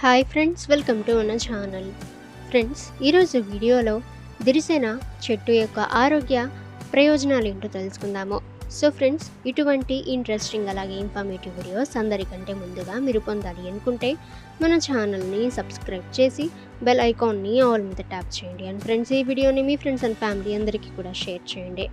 Hi friends welcome to మన channel friends ఈరోజు వీడియోలో దిరిసిన చెట్టు యొక్క ఆరోగ్య ప్రయోజనాలు ఏంటో తెలుసుకుందాము. సో ఫ్రెండ్స్ ఇటువంటి ఇంట్రెస్టింగ్ అలాగే ఇన్ఫర్మేటివ్ వీడియోస్ అందరికంటే ముందుగా మీరు పొందాలి అనుకుంటే మన ఛానల్ని సబ్స్క్రైబ్ చేసి బెల్ ఐకాన్ని ఆల్ మీద ట్యాప్ చేయండి. అండ్ ఫ్రెండ్స్ ఈ వీడియోని మీ ఫ్రెండ్స్ అండ్ ఫ్యామిలీ అందరికీ కూడా షేర్ చేయండి.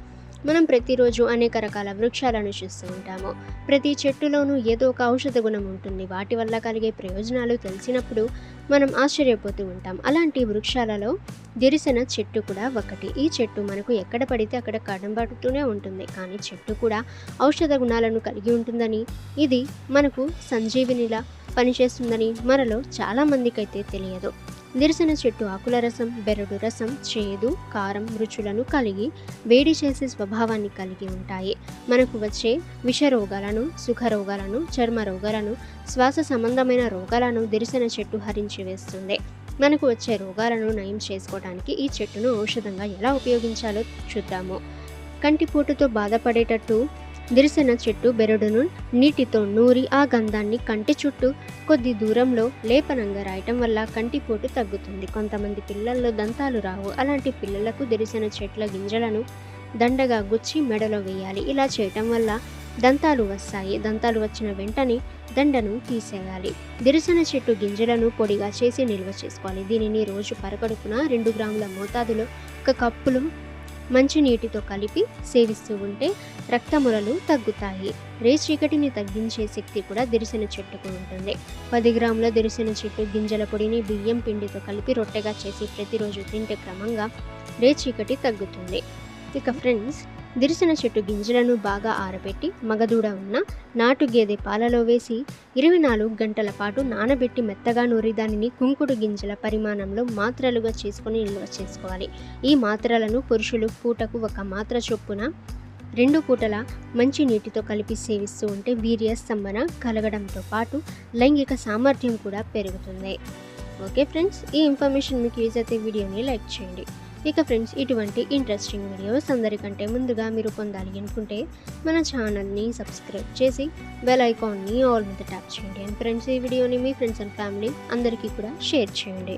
మనం ప్రతిరోజు అనేక రకాల వృక్షాలను చూస్తూ ఉంటాము. ప్రతి చెట్టులోనూ ఏదో ఒక ఔషధ గుణం ఉంటుంది. వాటి వల్ల కలిగే ప్రయోజనాలు తెలిసినప్పుడు మనం ఆశ్చర్యపోతూ ఉంటాం. అలాంటి వృక్షాలలో దిరిసిన చెట్టు కూడా ఒకటి. ఈ చెట్టు మనకు ఎక్కడ పడితే అక్కడ కనబడుతూనే ఉంటుంది. కానీ చెట్టు కూడా ఔషధ గుణాలను కలిగి ఉంటుందని ఇది మనకు సంజీవినిలా పనిచేస్తుందని మనలో చాలా మందికైతే తెలియదు. నిరసన చెట్టు ఆకుల రసం బెరడు రసం చేదు కారం రుచులను కలిగి వేడి చేసే స్వభావాన్ని కలిగి ఉంటాయి. మనకు వచ్చే విషరోగాలను సుఖరోగాలను సుఖ రోగాలను చర్మ రోగాలను శ్వాస సంబంధమైన రోగాలను దిరిసిన చెట్టు హరించి వేస్తుంది. మనకు వచ్చే రోగాలను నయం చేసుకోవడానికి ఈ చెట్టును ఔషధంగా ఎలా ఉపయోగించాలో చూద్దాము. కంటిపోటుతో బాధపడేటట్టు దిరిసిన చెట్టు బెరడును నీటితో నూరి ఆ గంధాన్ని కంటి చుట్టూ కొద్ది దూరంలో లేపనంగా రాయటం వల్ల కంటిపోటు తగ్గుతుంది. కొంతమంది పిల్లల్లో దంతాలు రావు. అలాంటి పిల్లలకు దిరిసిన చెట్ల గింజలను దండగా గుచ్చి మెడలో వేయాలి. ఇలా చేయటం వల్ల దంతాలు వస్తాయి. దంతాలు వచ్చిన వెంటనే దండను తీసేయాలి. దిరిసిన చెట్టు గింజలను పొడిగా చేసి నిల్వ చేసుకోవాలి. దీనిని రోజు పరకడుపున రెండు గ్రాముల మోతాదులో ఒక కప్పులో మంచినీటితో కలిపి సేవిస్తూ ఉంటే రక్తమురలు తగ్గుతాయి. రే చీకటిని తగ్గించే శక్తి కూడా దిరిసిన చెట్టుకు ఉంటుంది. పది గ్రాముల దిరిసిన చెట్టు గింజల పొడిని బియ్యం పిండితో కలిపి రొట్టెగా చేసి ప్రతిరోజు తింటే క్రమంగా రే చీకటి తగ్గుతుంది. ఇక ఫ్రెండ్స్ దిరిసిన చెట్టు గింజలను బాగా ఆరబెట్టి మగదూడ ఉన్న నాటు గేదె పాలలో వేసి ఇరవై నాలుగు గంటల పాటు నానబెట్టి మెత్తగా నూరి దానిని కుంకుడు గింజల పరిమాణంలో మాత్రలుగా చేసుకొని నిల్వ చేసుకోవాలి. ఈ మాత్రలను పురుషులు పూటకు ఒక మాత్ర చొప్పున రెండు పూటల మంచి నీటితో కలిపి సేవిస్తూ ఉంటే వీర్య స్తంభన కలగడంతో పాటు లైంగిక సామర్థ్యం కూడా పెరుగుతుంది. ఓకే ఫ్రెండ్స్ ఈ ఇన్ఫర్మేషన్ మీకు యూజ్ అయితే వీడియోని లైక్ చేయండి. ఇక ఫ్రెండ్స్ ఇటువంటి ఇంట్రెస్టింగ్ వీడియోస్ అందరికంటే ముందుగా మీరు పొందాలి అనుకుంటే మన ఛానల్ని సబ్స్క్రైబ్ చేసి బెల్ ఐకాన్ని ఆల్ మీద ట్యాప్ చేయండి. అండ్ ఫ్రెండ్స్ ఈ వీడియోని మీ ఫ్రెండ్స్ అండ్ ఫ్యామిలీ అందరికీ కూడా షేర్ చేయండి.